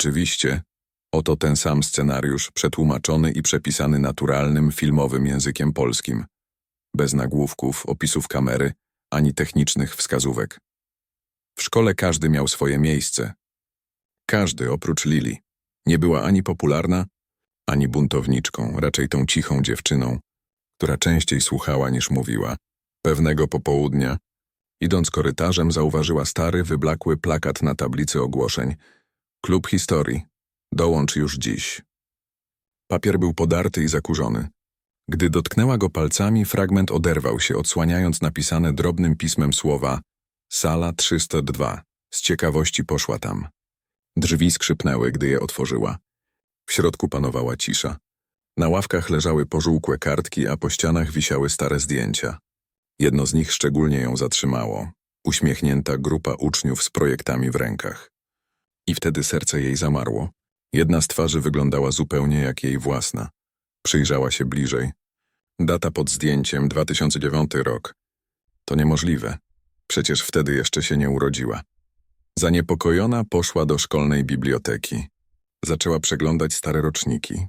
Oczywiście, oto ten sam scenariusz, przetłumaczony i przepisany naturalnym, filmowym językiem polskim. Bez nagłówków, opisów kamery, ani technicznych wskazówek. W szkole każdy miał swoje miejsce. Każdy oprócz Lili. Nie była ani popularna, ani buntowniczką, raczej tą cichą dziewczyną, która częściej słuchała niż mówiła. Pewnego popołudnia, idąc korytarzem, zauważyła stary, wyblakły plakat na tablicy ogłoszeń. Klub historii. Dołącz już dziś. Papier był podarty i zakurzony. Gdy dotknęła go palcami, fragment oderwał się, odsłaniając napisane drobnym pismem słowa Sala 302. Z ciekawości poszła tam. Drzwi skrzypnęły, gdy je otworzyła. W środku panowała cisza. Na ławkach leżały pożółkłe kartki, a po ścianach wisiały stare zdjęcia. Jedno z nich szczególnie ją zatrzymało. Uśmiechnięta grupa uczniów z projektami w rękach. I wtedy serce jej zamarło. Jedna z twarzy wyglądała zupełnie jak jej własna. Przyjrzała się bliżej. Data pod zdjęciem 2009 rok. To niemożliwe. Przecież wtedy jeszcze się nie urodziła. Zaniepokojona poszła do szkolnej biblioteki. Zaczęła przeglądać stare roczniki.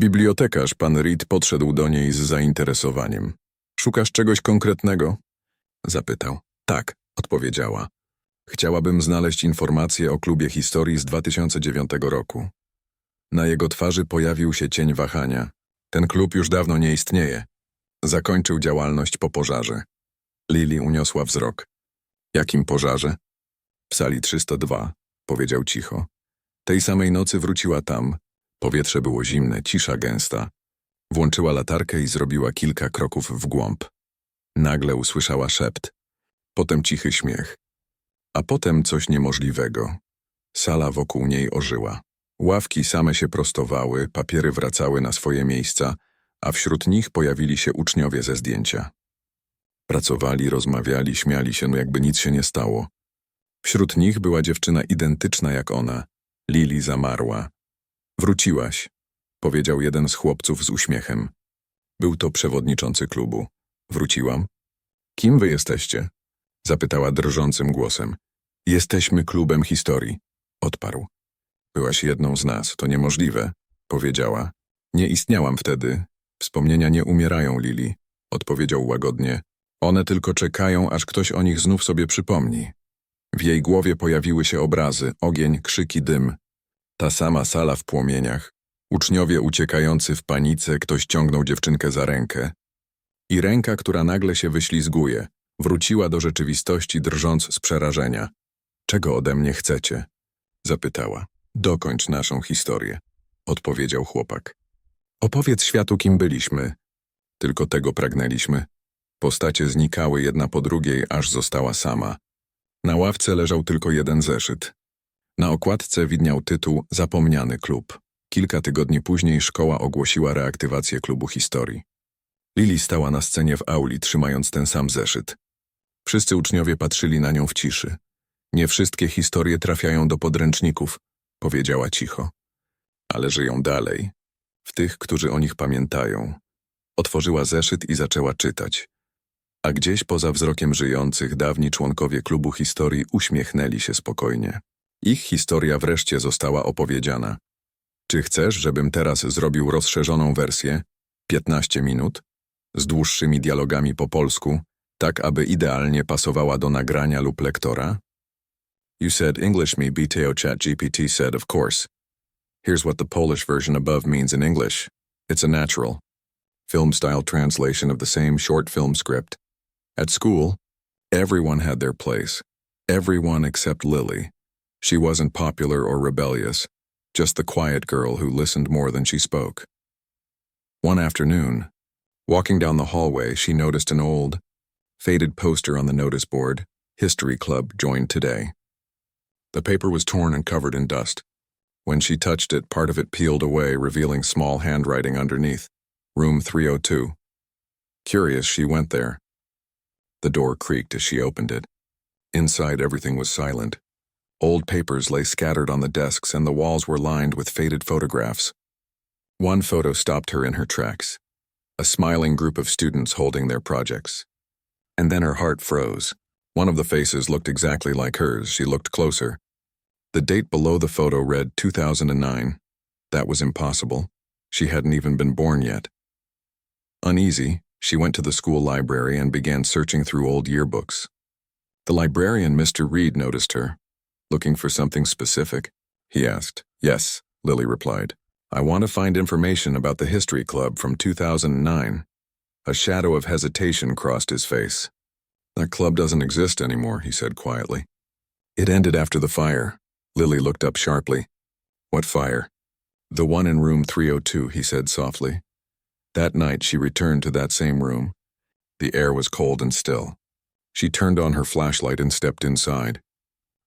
Bibliotekarz, pan Reed, podszedł do niej z zainteresowaniem. Szukasz czegoś konkretnego? Zapytał. Tak, odpowiedziała. Chciałabym znaleźć informacje o klubie historii z 2009 roku. Na jego twarzy pojawił się cień wahania. Ten klub już dawno nie istnieje. Zakończył działalność po pożarze. Lili uniosła wzrok. Jakim pożarze? W sali 302, powiedział cicho. Tej samej nocy wróciła tam. Powietrze było zimne, cisza gęsta. Włączyła latarkę i zrobiła kilka kroków w głąb. Nagle usłyszała szept. Potem cichy śmiech. A potem coś niemożliwego. Sala wokół niej ożyła. Ławki same się prostowały, papiery wracały na swoje miejsca, a wśród nich pojawili się uczniowie ze zdjęcia. Pracowali, rozmawiali, śmiali się, no jakby nic się nie stało. Wśród nich była dziewczyna identyczna jak ona. Lili zamarła. Wróciłaś, powiedział jeden z chłopców z uśmiechem. Był to przewodniczący klubu. Wróciłam. Kim wy jesteście? Zapytała drżącym głosem. Jesteśmy klubem historii, odparł. Byłaś jedną z nas, to niemożliwe, powiedziała. Nie istniałam wtedy. Wspomnienia nie umierają, Lili, odpowiedział łagodnie. One tylko czekają, aż ktoś o nich znów sobie przypomni. W jej głowie pojawiły się obrazy, ogień, krzyki, dym. Ta sama sala w płomieniach. Uczniowie uciekający w panice, ktoś ciągnął dziewczynkę za rękę. I ręka, która nagle się wyślizguje, wróciła do rzeczywistości, drżąc z przerażenia. Czego ode mnie chcecie? Zapytała. Dokończ naszą historię, odpowiedział chłopak. Opowiedz światu, kim byliśmy. Tylko tego pragnęliśmy. Postacie znikały jedna po drugiej, aż została sama. Na ławce leżał tylko jeden zeszyt. Na okładce widniał tytuł Zapomniany klub. Kilka tygodni później szkoła ogłosiła reaktywację klubu historii. Lili stała na scenie w auli, trzymając ten sam zeszyt. Wszyscy uczniowie patrzyli na nią w ciszy. Nie wszystkie historie trafiają do podręczników, powiedziała cicho. Ale żyją dalej. W tych, którzy o nich pamiętają. Otworzyła zeszyt i zaczęła czytać. A gdzieś poza wzrokiem żyjących dawni członkowie klubu historii uśmiechnęli się spokojnie. Ich historia wreszcie została opowiedziana. Czy chcesz, żebym teraz zrobił rozszerzoną wersję? 15 minut? Z dłuższymi dialogami po polsku, tak aby idealnie pasowała do nagrania lub lektora? You said English me BTO chat GPT said, of course. Here's what the Polish version above means in English. It's a natural, film-style translation of the same short film script. At school, everyone had their place. Everyone except Lily. She wasn't popular or rebellious, just the quiet girl who listened more than she spoke. One afternoon, walking down the hallway, she noticed an old, faded poster on the notice board, History Club joined today. The paper was torn and covered in dust. When she touched it, part of it peeled away, revealing small handwriting underneath. Room 302. Curious, she went there. The door creaked as she opened it. Inside, everything was silent. Old papers lay scattered on the desks, and the walls were lined with faded photographs. One photo stopped her in her tracks a smiling group of students holding their projects. And then her heart froze. One of the faces looked exactly like hers. She looked closer. The date below the photo read 2009. That was impossible. She hadn't even been born yet. Uneasy, she went to the school library and began searching through old yearbooks. The librarian, Mr. Reed, noticed her. Looking for something specific? He asked. Yes, Lily replied. I want to find information about the History Club from 2009. A shadow of hesitation crossed his face. That club doesn't exist anymore, he said quietly. It ended after the fire. Lily looked up sharply. What fire? The one in room 302, he said softly. That night she returned to that same room. The air was cold and still. She turned on her flashlight and stepped inside.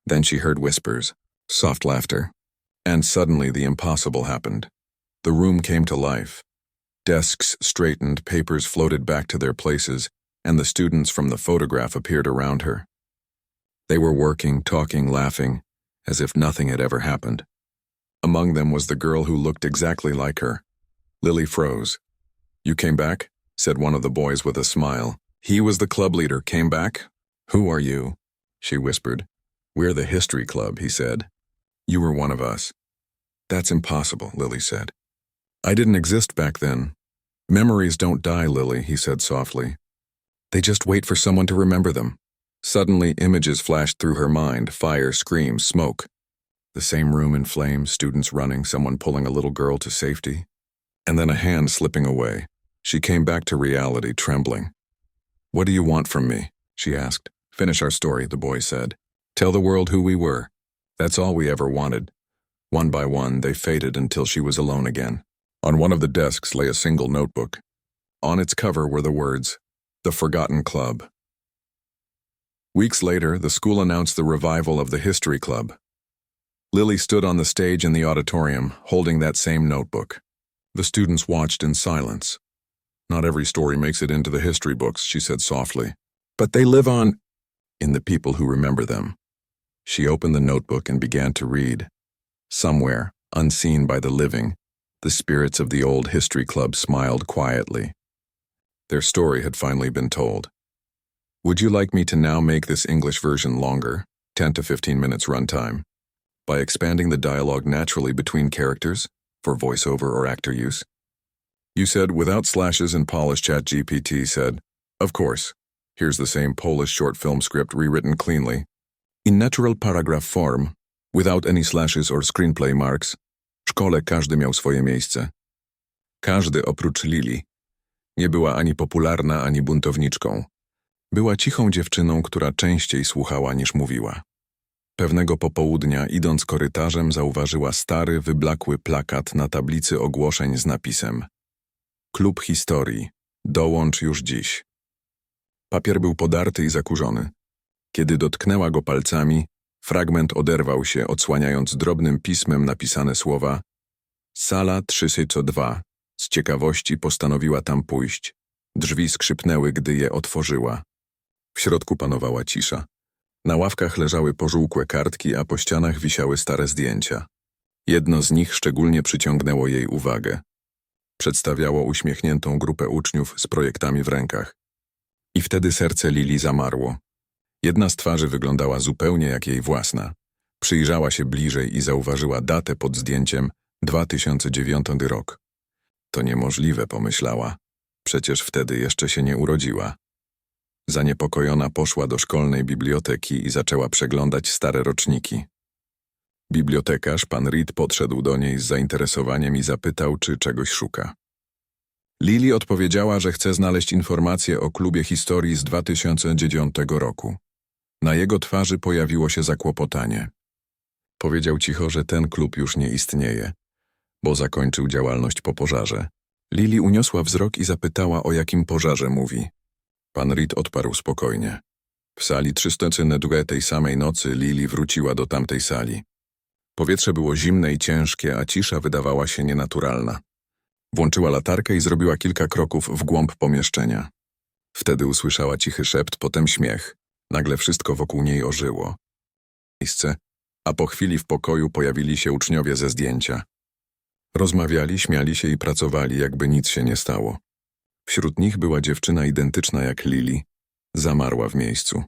Then she heard whispers, soft laughter. And suddenly the impossible happened. The room came to life. Desks straightened, papers floated back to their places, and the students from the photograph appeared around her. They were working, talking, laughing, as if nothing had ever happened. Among them was the girl who looked exactly like her. Lily froze. You came back? said one of the boys with a smile. He was the club leader. Came back? Who are you? She whispered. We're the History Club, he said. You were one of us. That's impossible, Lily said. I didn't exist back then. Memories don't die, Lily, he said softly. They just wait for someone to remember them. Suddenly, images flashed through her mind fire, screams, smoke. The same room in flames, students running, someone pulling a little girl to safety. And then a hand slipping away. She came back to reality, trembling. What do you want from me? she asked. Finish our story, the boy said. Tell the world who we were. That's all we ever wanted. One by one, they faded until she was alone again. On one of the desks lay a single notebook. On its cover were the words, The Forgotten Club. Weeks later, the school announced the revival of the History Club. Lily stood on the stage in the auditorium, holding that same notebook. The students watched in silence. Not every story makes it into the history books, she said softly. But they live on in the people who remember them. She opened the notebook and began to read. Somewhere, unseen by the living, the spirits of the old history club smiled quietly. Their story had finally been told. Would you like me to now make this English version longer, 10 to 15 minutes runtime, by expanding the dialogue naturally between characters for voiceover or actor use? You said without slashes and polished ChatGPT said, Of course. Here's the same Polish short film script rewritten cleanly. In natural paragraph form, without any slashes or screenplay marks, szkole każdy miał swoje miejsce. Każdy oprócz Lili. Nie była ani popularna, ani buntowniczką. Była cichą dziewczyną, która częściej słuchała niż mówiła. Pewnego popołudnia, idąc korytarzem, zauważyła stary, wyblakły plakat na tablicy ogłoszeń z napisem Klub Historii. Dołącz już dziś. Papier był podarty i zakurzony. Kiedy dotknęła go palcami, fragment oderwał się, odsłaniając drobnym pismem napisane słowa Sala 302. Z ciekawości postanowiła tam pójść. Drzwi skrzypnęły, gdy je otworzyła. W środku panowała cisza. Na ławkach leżały pożółkłe kartki, a po ścianach wisiały stare zdjęcia. Jedno z nich szczególnie przyciągnęło jej uwagę. Przedstawiało uśmiechniętą grupę uczniów z projektami w rękach. I wtedy serce Lili zamarło. Jedna z twarzy wyglądała zupełnie jak jej własna. Przyjrzała się bliżej i zauważyła datę pod zdjęciem 2009 rok. To niemożliwe, pomyślała. Przecież wtedy jeszcze się nie urodziła. Zaniepokojona poszła do szkolnej biblioteki i zaczęła przeglądać stare roczniki. Bibliotekarz, pan Reed, podszedł do niej z zainteresowaniem i zapytał, czy czegoś szuka. Lili odpowiedziała, że chce znaleźć informacje o klubie historii z 2009 roku. Na jego twarzy pojawiło się zakłopotanie. Powiedział cicho, że ten klub już nie istnieje, bo zakończył działalność po pożarze. Lili uniosła wzrok i zapytała, o jakim pożarze mówi. Pan Reed odparł spokojnie. W sali 302 tej samej nocy Lili wróciła do tamtej sali. Powietrze było zimne i ciężkie, a cisza wydawała się nienaturalna. Włączyła latarkę i zrobiła kilka kroków w głąb pomieszczenia. Wtedy usłyszała cichy szept, potem śmiech. Nagle wszystko wokół niej ożyło. Miejsce, a po chwili w pokoju pojawili się uczniowie ze zdjęcia. Rozmawiali, śmiali się i pracowali, jakby nic się nie stało. Wśród nich była dziewczyna identyczna jak Lili. Zamarła w miejscu.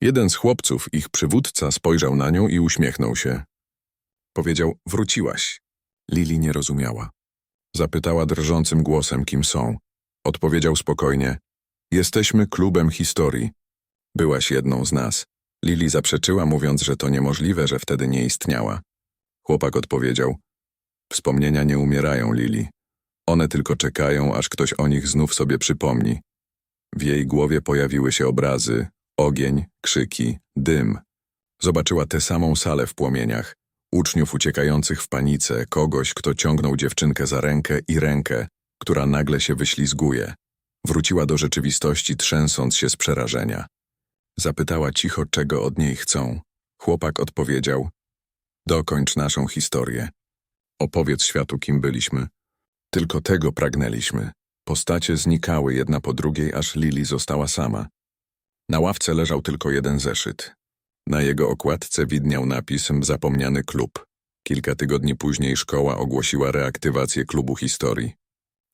Jeden z chłopców, ich przywódca, spojrzał na nią i uśmiechnął się. Powiedział, wróciłaś. Lili nie rozumiała. Zapytała drżącym głosem, kim są. Odpowiedział spokojnie, jesteśmy klubem historii. Byłaś jedną z nas. Lili zaprzeczyła, mówiąc, że to niemożliwe, że wtedy nie istniała. Chłopak odpowiedział, wspomnienia nie umierają, Lili. One tylko czekają, aż ktoś o nich znów sobie przypomni. W jej głowie pojawiły się obrazy, ogień, krzyki, dym. Zobaczyła tę samą salę w płomieniach, uczniów uciekających w panice, kogoś, kto ciągnął dziewczynkę za rękę i rękę, która nagle się wyślizguje. Wróciła do rzeczywistości, trzęsąc się z przerażenia. Zapytała cicho, czego od niej chcą. Chłopak odpowiedział, dokończ naszą historię. Opowiedz światu, kim byliśmy. Tylko tego pragnęliśmy. Postacie znikały jedna po drugiej, aż Lili została sama. Na ławce leżał tylko jeden zeszyt. Na jego okładce widniał napis Zapomniany klub. Kilka tygodni później szkoła ogłosiła reaktywację klubu historii.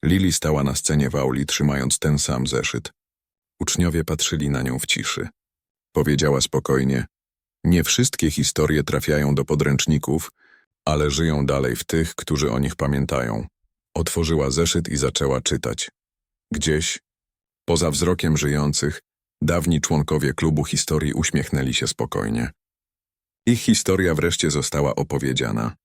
Lili stała na scenie w auli, trzymając ten sam zeszyt. Uczniowie patrzyli na nią w ciszy. Powiedziała spokojnie, nie wszystkie historie trafiają do podręczników, ale żyją dalej w tych, którzy o nich pamiętają. Otworzyła zeszyt i zaczęła czytać. Gdzieś, poza wzrokiem żyjących, dawni członkowie klubu historii uśmiechnęli się spokojnie. Ich historia wreszcie została opowiedziana.